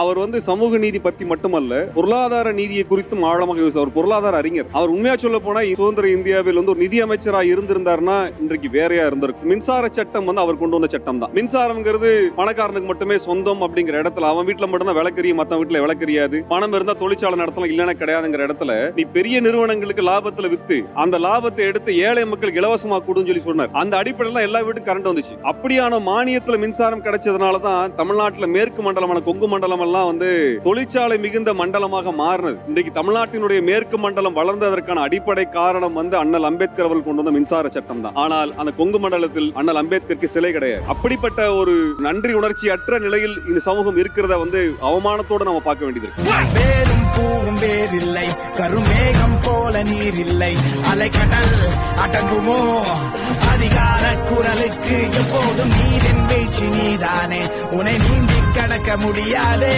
அவர் வந்து சமூக நீதி பத்தி மட்டுமல்ல பொருளாதார நீதியை குறித்தும் ஆழமாக யோசிச்சு அவர் பொருளாதார அறிஞர். அவர் உண்மையா சொல்ல போனா சுதந்திர இந்தியாவில் வந்து ஒரு நிதி அமைச்சராக இருந்திருந்தாருன்னா இன்றைக்கு வேறையா இருந்திருக்கும். மின்சார சட்டம் வந்து அவர் கொண்டு வந்த சட்டம் தான். மின்சாரம்ங்கிறது பணக்காரனுக்கு மட்டுமே சொந்தம் அப்படிங்கிற இடத்துல அவன் வீட்டுல மட்டும்தான் விளக்கரிய மத்த வீட்டுல விளக்கறியாது பணம் இருந்தா தொழிற்சாலை நடத்தலாம் இல்லைன்னா கிடையாதுங்கிற இடத்துல நீ பெரிய நிறுவனங்களுக்கு லாபத்துல வித்து அந்த லாபத்தை எடுத்து ஏழை மக்களுக்கு இலவசமா கொடுன்னு சொல்லி சொன்னார். அந்த அடிப்படையில் தான் எல்லா வீட்டுக்கும் கரண்ட் வந்துச்சு. அப்படியான மானியத்துல மின்சாரம் கிடைச்சதுனால தான் தமிழ்நாட்டில் மேற்கு மண்டலமான கொங்கு மண்டலம் மண்டலமெல்லாம் வந்து தொழிற்சாலை மிகுந்த மண்டலமாக மாறினது. இன்றைக்கு தமிழ்நாட்டினுடைய மேற்கு மண்டலம் வளர்ந்ததற்கான அடிப்படை காரணம் வந்து அண்ணல் அம்பேத்கர் அவர்கள் கொண்டு வந்த மின்சார சட்டம் தான் ஆனால் அந்த கொங்கு மண்டலத்தில் அண்ணல் அம்பேத்கருக்கு சிலை கிடையாது. அப்படிப்பட்ட ஒரு நன்றி உணர்ச்சி அற்ற நிலையில் இந்த சமூகம் இருக்கிறத வந்து அவமானத்தோடு நம்ம பார்க்க வேண்டியது இருக்கு வேறில்லை கருமேகம் போல நீர் இல்லை அலைக்கடல் அடங்குமோ? அதிகார குரலுக்கு எப்போதும் நீரின் வீழ்ச்சி நீதானே. உனை நீந்தி கணக்க முடியாதே.